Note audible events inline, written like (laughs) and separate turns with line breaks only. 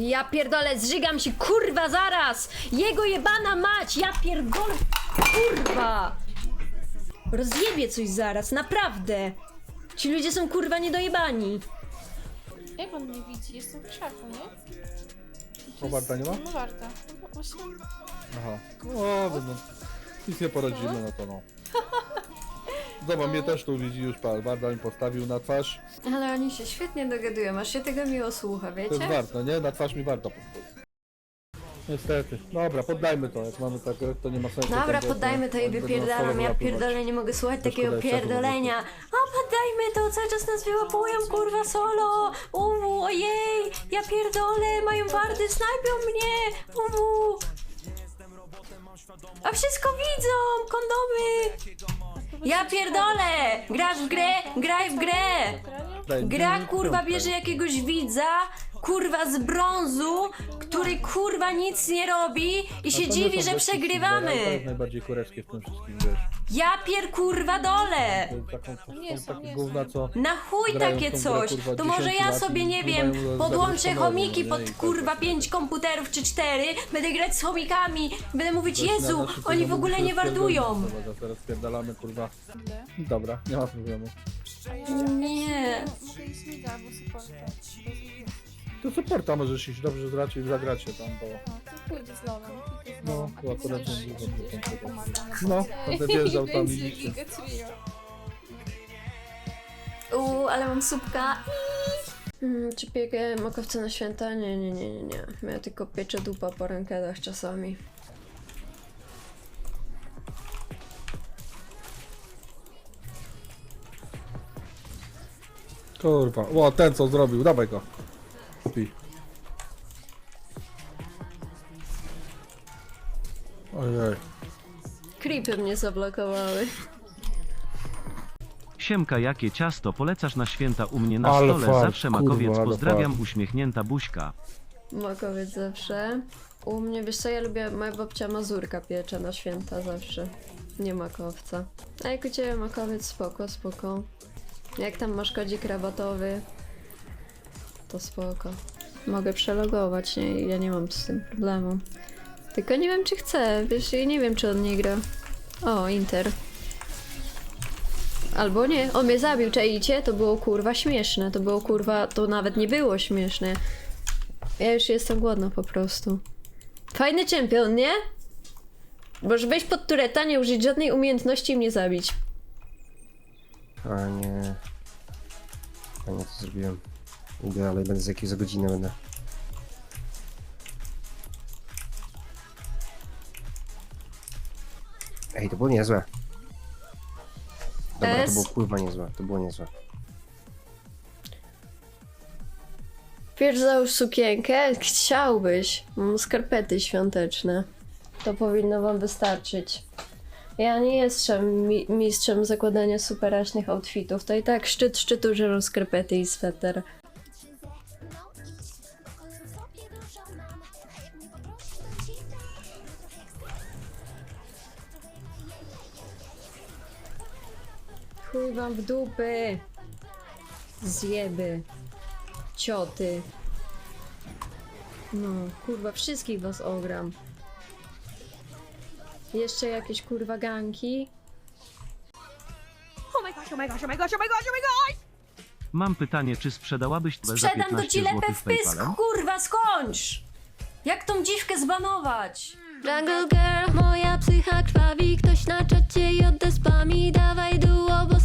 Ja pierdolę, zżygam się, kurwa, zaraz! Jego jebana mać, ja pierdolę, kurwa! Rozjebie coś zaraz, naprawdę! Ci ludzie są kurwa niedojebani.
Jak on mnie widzi? Jestem w krzaku, nie?
O, Warta nie ma?
No warta. No właśnie.
Aha. O, no, nic nie poradzimy na to, no. (laughs) Zobacz, mnie też tu widzi już pan. Warda mi postawił na twarz.
Ale oni się świetnie dogadują, aż się tego miło słucha,
To jest
wiecie?
warto, nie? Na twarz mi warto postawił. Niestety. Dobra, poddajmy to. Jak mamy tak, to nie ma sensu.
Dobra,
bo-
poddajmy to i
będą
wypierdalam, ja
wyłapywać.
pierdolę, nie mogę słuchać takiego
szkoda,
pierdolenia. O, poddajmy to, cały czas nas wyłapują, kurwa, solo! Uwu, ojej, ja pierdolę, mają wardy, snajpią mnie! Uwu! A wszystko widzą, kondomy! Ja pierdolę! Grasz w grę, graj w grę! Gra kurwa bierze jakiegoś widza, kurwa z brązu, który kurwa nic nie robi i się
to nie
dziwi, że
wszystkich,
przegrywamy.
To jest najbardziej kureckie w tym wszystkim, wiesz.
Ja pier kurwa dole!
To jest taką,
No Nie
są
są,
takie
nie
gówna,
są.
co...
Na chuj
Grają
takie
w tą grę,
coś.
kurwa,
To może
10
ja
lat
sobie
i
nie wiem, podłączę chomiki pod?
I
kurwa
tak.
pięć komputerów czy cztery, będę grać z chomikami, będę mówić
Zaczyna
Jezu, oni w ogóle nie wardują.
Dobra, teraz spierdalamy, kurwa. Dobra, nie ma problemu.
A ja...
Nie.
Mogę iść mi da, bo supporta.
To supporta możesz iść, dobrze zracie i zagracie tam, bo...
No, to pójdę z Lolem. pójdę z
No,
Lolem.
to akurat nie
się pomaga
No, będę wjeżdżał tam i
będzie
liczę.
Giga Trio.
Uuu, ale mam słupka. Hmm, czy piekę makowce na święta? Nie, nie, nie, nie, nie. Ja tylko pieczę dupa po rękach czasami.
Kurwa, o, ten co zrobił, dawaj go. Kupi. Ojej.
Creepy mnie zablokowały.
Siemka, jakie ciasto polecasz na święta u mnie na
Ale
stole?
fart,
Zawsze
kurwa,
makowiec,
ale
pozdrawiam,
fart.
uśmiechnięta buźka.
Makowiec zawsze. U mnie, wiesz co, ja lubię, moja babcia mazurka piecze na święta zawsze. Nie makowca. A jak u ciebie makowiec, spoko, spoko. Jak tam masz kodzik rabatowy, to spoko. Mogę przelogować, nie? Ja nie mam z tym problemu. Tylko nie wiem, czy chcę, wiesz, ja nie wiem, czy on nie gra. O, Inter. Albo nie, on mnie zabił, czaicie? To było kurwa śmieszne, to było kurwa, to nawet nie było śmieszne. Ja już jestem głodna po prostu. Fajny czempion, nie? Możesz wejść pod tureta, nie użyć żadnej umiejętności i mnie zabić.
A nie. A nie, to zrobiłem. Idę, ale będę za jakieś za godzinę będę. Ej, to było niezłe. Dobra, to było kurwa niezłe, to było niezłe.
Wiesz, załóż sukienkę? Chciałbyś. Mam skarpety świąteczne. To powinno wam wystarczyć. Ja nie jestem mi mistrzem zakładania superaśnych outfitów. To i tak szczyt szczytu, że mam skarpety i sweter. Chuj wam w dupy. Zjeby. Cioty. No, kurwa, wszystkich was ogram. Jeszcze jakieś kurwa ganki.
Mam pytanie, czy sprzedałabyś tę za
Sprzedam
15
to ci lepę w pysk,
PayPalem?
kurwa, skończ! Jak tą dziwkę zbanować?
Jungle Girl, moja psycha krwawi Ktoś na czacie jodę spami Dawaj duo, bo